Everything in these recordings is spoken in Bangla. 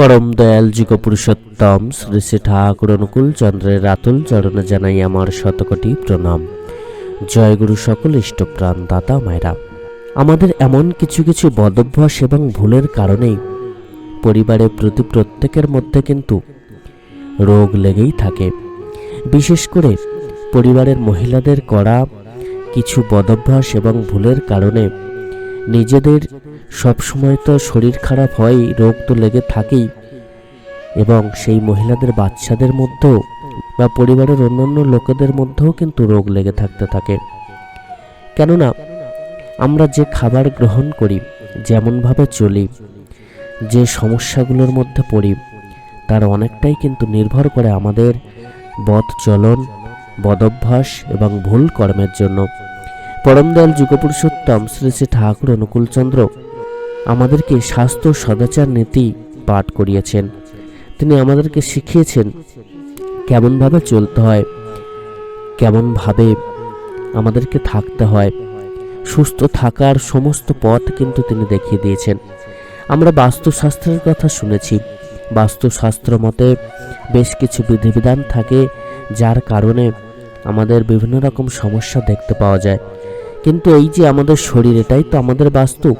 পরম দয়াল যুগ পুরুষোত্তম শ্রী শ্রী ঠাকুর অনুকূল চন্দ্রের রাতুল চরণে জানাই আমার শতকোটি প্রণাম। জয় গুরু সকল ইষ্টপ্রাণ দাতা মায়েরা। আমাদের এমন কিছু কিছু বদভ্যাস এবং ভুলের কারণেই পরিবারের প্রতি প্রত্যেকের মধ্যে কিন্তু রোগ লেগেই থাকে। বিশেষ করে পরিবারের মহিলাদের করা কিছু বদভ্যাস এবং ভুলের কারণে নিজেদের সবসময় তো শরীর খারাপ হয় রোগ তো লেগে থাকেই। এবং সেই মহিলাদের বাচ্চাদের মধ্যেও বা পরিবারের অন্যান্য লোকেদের মধ্যেও কিন্তু রোগ লেগে থাকতে থাকে। কেননা, আমরা যে খাবার গ্রহণ করি, যেমনভাবে চলি, যে সমস্যাগুলোর মধ্যে পড়ি, তার অনেকটাই কিন্তু নির্ভর করে আমাদের বদ চলন, বদভ্যাস এবং ভুল কর্মের জন্য। পরমদয়াল যুগপুরুষোত্তম শ্রী শ্রী ঠাকুর অনুকূলচন্দ্র আমাদেরকে স্বাস্থ্য সদাচার নীতি পাঠ করিয়েছেন। তিনি আমাদেরকে শিখিয়েছেন কেমনভাবে চলতে হয়, কেমনভাবে আমাদেরকে থাকতে হয়। সুস্থ থাকার সমস্ত পথ কিন্তু তিনি দেখিয়ে দিয়েছেন। আমরা বাস্তুশাস্ত্রের কথা শুনেছি। বাস্তুশাস্ত্র মতে বেশ কিছু বিধিবিধান থাকে যার কারণে আমাদের বিভিন্ন রকম সমস্যা দেখতে পাওয়া যায়। কিন্তু এই যে আমাদের শরীর, এটাই তো আমাদের বাস্তু।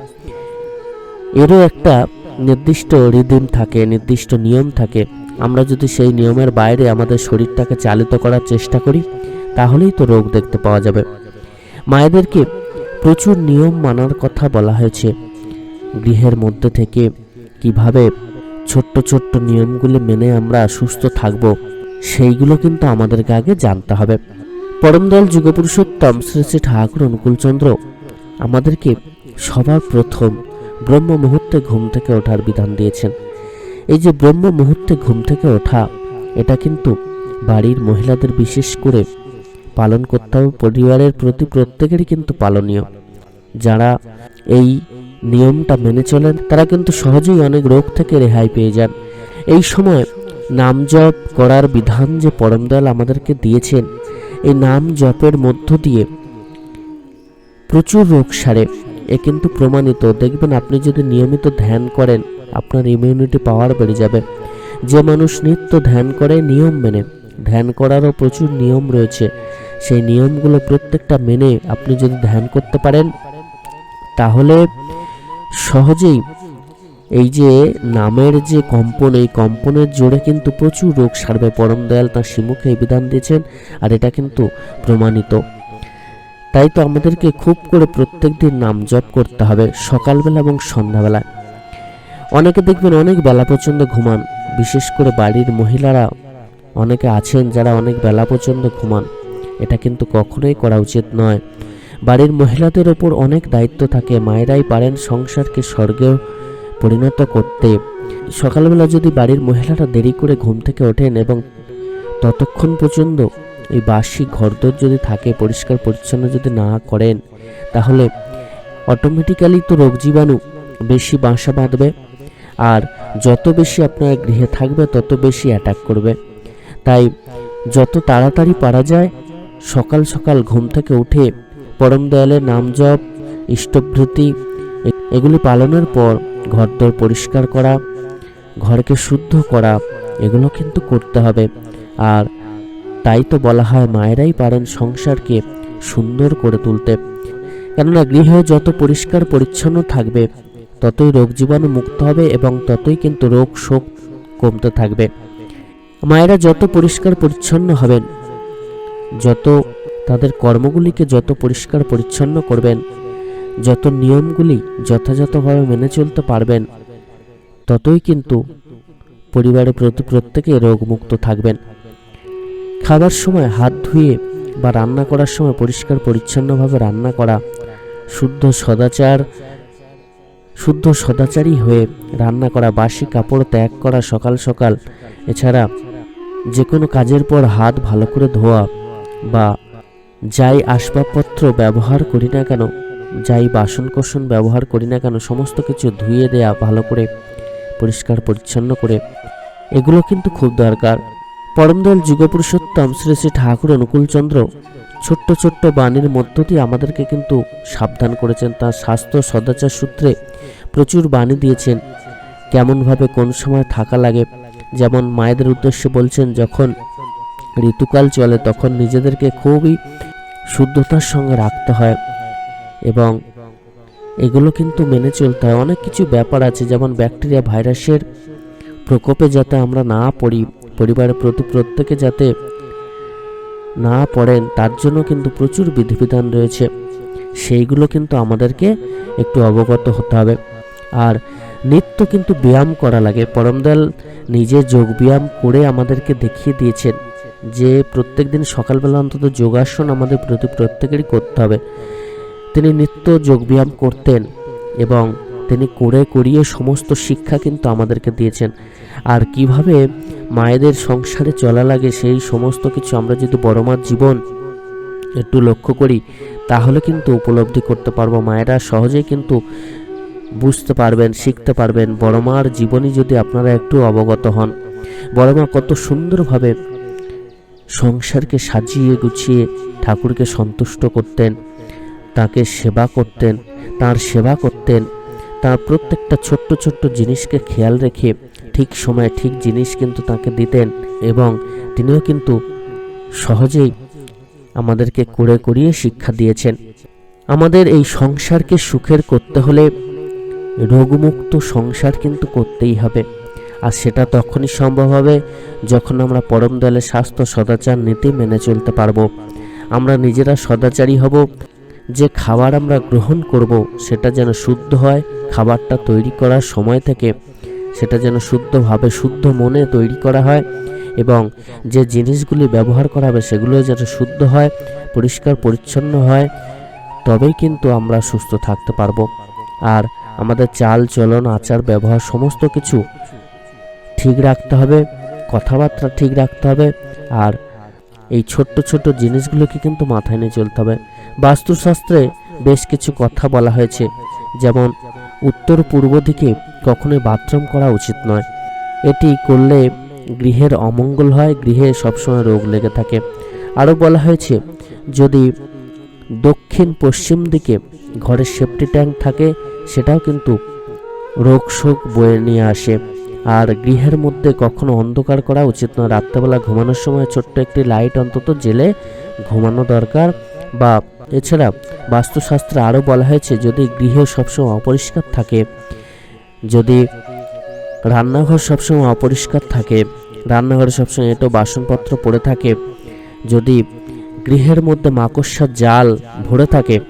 এরও একটা নির্দিষ্ট রিদিম থাকে, নির্দিষ্ট নিয়ম থাকে। আমরা যদি সেই নিয়মের বাইরে আমাদের শরীরটাকে চালিত করার চেষ্টা করি, তাহলেই তো রোগ দেখতে পাওয়া যাবে। মায়েদেরকে প্রচুর নিয়ম মানার কথা বলা হয়েছে। গৃহের মধ্যে থেকে কীভাবে ছোট্ট ছোট্ট নিয়মগুলি মেনে আমরা সুস্থ থাকব, সেইগুলো কিন্তু আমাদেরকে আগে জানতে হবে। পরমদয়াল যুগপুরুষোত্তম শ্রী শ্রী ঠাকুর অনুকূলচন্দ্র আমাদেরকে সবার প্রথম ব্রহ্ম মুহূর্তে ঘুম থেকে ওঠার বিধান দিয়েছেন। এই যে ব্রহ্ম মুহূর্তে ঘুম থেকে ওঠা, এটা কিন্তু বাড়ির মহিলাদের বিশেষ করে পালন করতে হবে। পরিবারের প্রতি প্রত্যেকেরই কিন্তু পালনীয়। যারা এই নিয়মটা মেনে চলেন, তারা কিন্তু সহজেই অনেক রোগ থেকে রেহাই পেয়ে যান। এই সময় নাম জপ করার বিধান যে পরমদয়াল আমাদেরকে দিয়েছেন, এই নাম জপের মধ্য দিয়ে প্রচুর রোগ সারে। এ কিন্তু প্রমাণিত। দেখবেন আপনি যদি নিয়মিত ধ্যান করেন, আপনার ইমিউনিটি পাওয়ার বেড়ে যাবে। যে মানুষ নিত্য ধ্যান করে, নিয়ম মেনে। ধ্যান করারও প্রচুর নিয়ম রয়েছে। সেই নিয়মগুলো প্রত্যেকটা মেনে আপনি যদি ধ্যান করতে পারেন, তাহলে সহজেই এই যে নামের যে কম্পন, এই কম্পনের জোরে কিন্তু প্রচুর রোগ সারবে। পরম দয়াল তার এই বিধান দিয়েছেন, আর এটা কিন্তু প্রমাণিত। তাই তো আমাদেরকে খুব করে প্রত্যেক দিন নাম জপ করতে হবে, সকালবেলা এবং সন্ধ্যাবেলা। অনেকে দেখবেন অনেক বেলা পর্যন্ত ঘুমান, বিশেষ করে বাড়ির মহিলারা অনেকে আছেন যারা অনেক বেলা পর্যন্ত ঘুমান। এটা কিন্তু কখনোই করা উচিত নয়। বাড়ির মহিলাদের ওপর অনেক দায়িত্ব থাকে, মায়েরাই পারেন সংসারকে স্বর্গে পরিণত করতে। সকালবেলা যদি বাড়ির মহিলারা দেরি করে ঘুম থেকে ওঠেন এবং ততক্ষণ পর্যন্ত এই বার্ষিক ঘরদোর যদি থাকে, পরিষ্কার পরিচ্ছন্ন যদি না করেন, তাহলে অটোমেটিক্যালি তো রোগ জীবাণু বেশি বাসা বাঁধবে। আর যত বেশি আপনার গৃহে থাকবে, তত বেশি অ্যাটাক করবে। তাই যত তাড়াতাড়ি পারা যায়, সকাল সকাল ঘুম থেকে উঠে পরম দয়ালের নাম জপ, ইষ্টভৃতি, এগুলি পালনের পর ঘরদোর পরিষ্কার করা, ঘরকে শুদ্ধ করা, এগুলো কিন্তু করতে হবে। আর তাই তো বলা হয় মায়েরাই পারেন সংসারকে সুন্দর করে তুলতে। কেননা গৃহে যত পরিষ্কার পরিচ্ছন্ন থাকবে, ততই রোগ জীবাণু মুক্ত হবে এবং ততই কিন্তু রোগ শোক কমতে থাকবে। মায়েরা যত পরিষ্কার পরিচ্ছন্ন হবেন, যত তাদের কর্মগুলিকে যত পরিষ্কার পরিচ্ছন্ন করবেন, যত নিয়মগুলি যথাযথভাবে মেনে চলতে পারবেন, ততই কিন্তু পরিবারের প্রতি প্রত্যেকে রোগমুক্ত থাকবেন। খাবার সময় হাত ধুয়ে বা রান্না করার সময় পরিষ্কার পরিচ্ছন্নভাবে রান্না করা, শুদ্ধ সদাচার, শুদ্ধ সদাচারী হয়ে রান্না করা, বাসি কাপড় ত্যাগ করা সকাল সকাল। এছাড়া যে কোনো কাজের পর হাত ভালো করে ধোয়া বা যাই আসবাবপত্র ব্যবহার করি না কেন, যাই বাসনকোসন ব্যবহার করি না কেন, সমস্ত কিছু ধুয়ে দেয়া, ভালো করে পরিষ্কার পরিচ্ছন্ন করে, এগুলো কিন্তু খুব দরকার। পরমদয়াল যুগপুরুষোত্তম শ্রী শ্রী ঠাকুর অনুকূলচন্দ্র ছোট্ট ছোট্ট বাণীর মধ্য দিয়ে আমাদেরকে কিন্তু সাবধান করেছেন। তার স্বাস্থ্য সদাচার সূত্রে প্রচুর বাণী দিয়েছেন। কেমনভাবে কোন সময় থাকা লাগে? যেমন মায়েদের উদ্দেশ্যে বলছেন, যখন ঋতুকাল চলে তখন নিজেদেরকে খুবই শুদ্ধতার সঙ্গে রাখতে হয় এবং এগুলো কিন্তু মেনে চলতে হয়। অনেক কিছু ব্যাপার আছে, যেমন ব্যাকটেরিয়া, ভাইরাসের প্রকোপে যাতে আমরা না পড়ি। পরিবারের প্রতি প্রত্যেকে যাতে না পড়েন, তার জন্য কিন্তু প্রচুর বিধিবিধান রয়েছে। সেইগুলো কিন্তু আমাদেরকে একটু অবগত হতে হবে। আর নিত্য কিন্তু ব্যায়াম করা লাগে। পরমদয়াল নিজে যোগ ব্যায়াম করে আমাদেরকে দেখিয়ে দিয়েছেন যে প্রত্যেক দিন সকালবেলা অন্তত যোগাসন আমাদের প্রতি প্রত্যেকেরই করতে হবে। তিনি নিত্য যোগব্যায়াম করতেন এবং তিনি করে করিয়ে সমস্ত শিক্ষা কিন্তু আমাদেরকে দিয়েছেন। আর কীভাবে মায়েদের সংসারে চলা লাগে সেই সমস্ত কিছু আমরা যদি বড় মার জীবন একটু লক্ষ্য করি, তাহলে কিন্তু উপলব্ধি করতে পারব। মায়েরা সহজেই কিন্তু বুঝতে পারবেন, শিখতে পারবেন। বড় মার জীবনী যদি আপনারা একটু অবগত হন। বড় মা কত সুন্দরভাবে সংসারকে সাজিয়ে গুছিয়ে ঠাকুরকে সন্তুষ্ট করতেন, তাকে সেবা করতেন, তার সেবা করতেন। তার প্রত্যেকটা ছোট্ট ছোট্ট জিনিসকে খেয়াল রেখে ঠিক সময়ে ঠিক জিনিস কিন্তু তাকে দিতেন এবং তিনিও কিন্তু সহজেই আমাদেরকে করে করিয়ে শিক্ষা দিয়েছেন। আমাদের এই সংসারকে সুখের করতে হলে রোগমুক্ত সংসার কিন্তু করতেই হবে। আর সেটা তখনই সম্ভব হবে যখন আমরা পরম দয়ালের স্বাস্থ্য, সদাচার, নীতি মেনে চলতে পারব। আমরা নিজেরা সদাচারী হব যে খাবার আমরা গ্রহণ করব, সেটা যেন শুদ্ধ হয়, খাবারটা তৈরি করার সময় থেকে সেটা যেন শুদ্ধভাবে শুদ্ধ মনে তৈরি করা হয় এবং যে জিনিসগুলি ব্যবহার করা হবে সেগুলো যেন শুদ্ধ হয়, পরিষ্কার, পরিচ্ছন্ন হয়, তবেই কিন্তু আমরা সুস্থ থাকতে পারব। আর আমাদের চাল, চলন, আচার, ব্যবহার সমস্ত কিছু ঠিক রাখতে হবে, কথাবার্তা ঠিক রাখতে হবে, আর এই ছোট্ট ছোট্ট জিনিসগুলোকে কিন্তু মাথায় নিয়ে চলতে হবে। বাস্তুশাস্ত্রে বেশ কিছু কথা বলা হয়েছে, যেমন উত্তর পূর্ব দিকে কখনোই বাথরুম করা উচিত নয়। এটি করলে গৃহের অমঙ্গল হয়, গৃহে সবসময় রোগ লেগে থাকে। আরও বলা হয়েছে, যদি দক্ষিণ পশ্চিম দিকে ঘরের সেফটি ট্যাঙ্ক থাকে, সেটাও কিন্তু রোগ শোক বয়ে নিয়ে আসে। আর গৃহের মধ্যে কখনো অন্ধকার করা উচিত নয়। রাত্রেবেলা ঘুমানোর সময় ছোট্ট একটি লাইট অন্তত জেলে ঘুমানো দরকার। বা এছাড়া বাস্তুশাস্ত্রে আরও বলা হয়েছে, যদি গৃহ সবসময় অপরিষ্কার থাকে, যদি রান্নাঘর সবসময় অপরিষ্কার থাকে, রান্নাঘরে সবসময় এটো বাসনপত্র পড়ে থাকে, যদি গৃহের মধ্যে মাকড়সার জাল ভরে থাকে,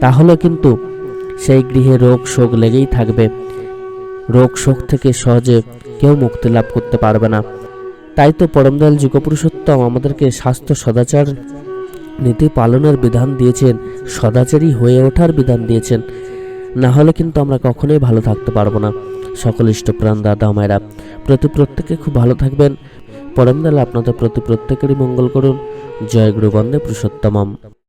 তাহলে কিন্তু সেই গৃহে রোগ শোক লেগেই থাকবে। রোগ শোক থেকে সহজে কেউ মুক্তি লাভ করতে পারবে না। তাই তো পরমদয়াল যুগপুরুষোত্তম আমাদেরকে স্বাস্থ্য সদাচার নীতি পালনের বিধান দিয়েছেন, সদাচারী হয়ে ওঠার বিধান দিয়েছেন। না হলে কিন্তু আমরা কখনোই ভালো থাকতে পারব না। সকল ইষ্টপ্রাণ দাদা মায়েরা, প্রতি প্রত্যেকে খুব ভালো থাকবেন। পরমদালে আপনাদের প্রতি প্রত্যেকেরই মঙ্গল করুন। জয় গুরু বন্দে পুরুষোত্তমম।